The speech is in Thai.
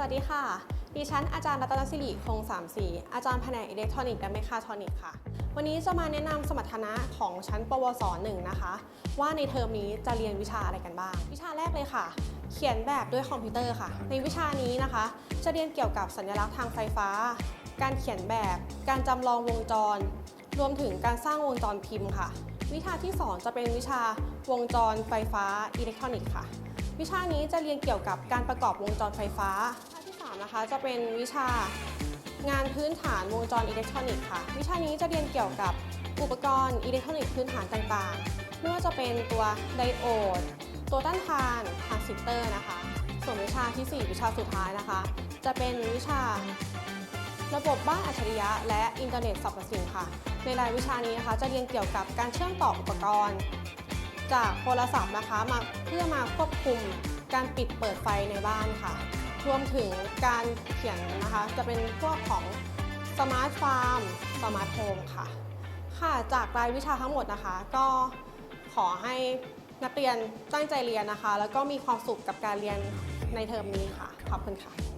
สวัสดีค่ะ ดิฉันอาจารย์รัตนศิริคงสามสีอาจารย์แผนกอิเล็กทรอนิกส์และเมคาทรอนิกส์ค่ะ วันนี้จะมาแนะนำสมรรถนะของชั้นปวส1นะคะ ว่าในเทอมนี้จะเรียนวิชาอะไรกันบ้าง วิชาแรกเลยค่ะ เขียนแบบด้วยคอมพิวเตอร์ค่ะ ในวิชานี้นะคะ จะเรียนเกี่ยวกับสัญลักษณ์ทางไฟฟ้า การเขียนแบบ การจำลองวงจร รวมถึงการสร้างวงจรพิมพ์ค่ะ วิชาที่ 2 จะเป็นวิชาวงจรไฟฟ้าอิเล็กทรอนิกส์ค่ะ วิชานี้จะเรียนเกี่ยวกับการประกอบวงจรไฟฟ้าวิชาที่3นะคะจะเป็นวิชางานพื้นฐานวงจรอิเล็กทรอนิกส์ค่ะ วิชานี้จะเรียนเกี่ยวกับอุปกรณ์อิเล็กทรอนิกส์พื้นฐานต่างๆ ไม่ว่าจะเป็นตัวไดโอด ตัวต้านทานทรานซิสเตอร์นะคะ ส่วนวิชาทีสี่4 วิชาสุดท้ายนะคะ จะเป็นวิชาระบบบ้านอัจฉริยะและอินเทอร์เน็ตสรรพสิ่งค่ะ ในรายวิชานี้นะคะจะเรียนเกี่ยวกับการเชื่อมต่ออุปกรณ์ จากโทรศัพท์นะคะมาเพื่อมาควบคุมการปิดเปิดไฟในบ้านค่ะ รวมถึงการเขียนนะคะ จะเป็นพวกของสมาร์ทฟาร์มสมาร์ทโฮมค่ะ ค่ะจากรายวิชาทั้งหมดนะคะ ก็ขอให้นักเรียนตั้งใจเรียนนะคะ แล้วก็มีความสุขกับการเรียนในเทอมนี้ค่ะ ขอบคุณค่ะ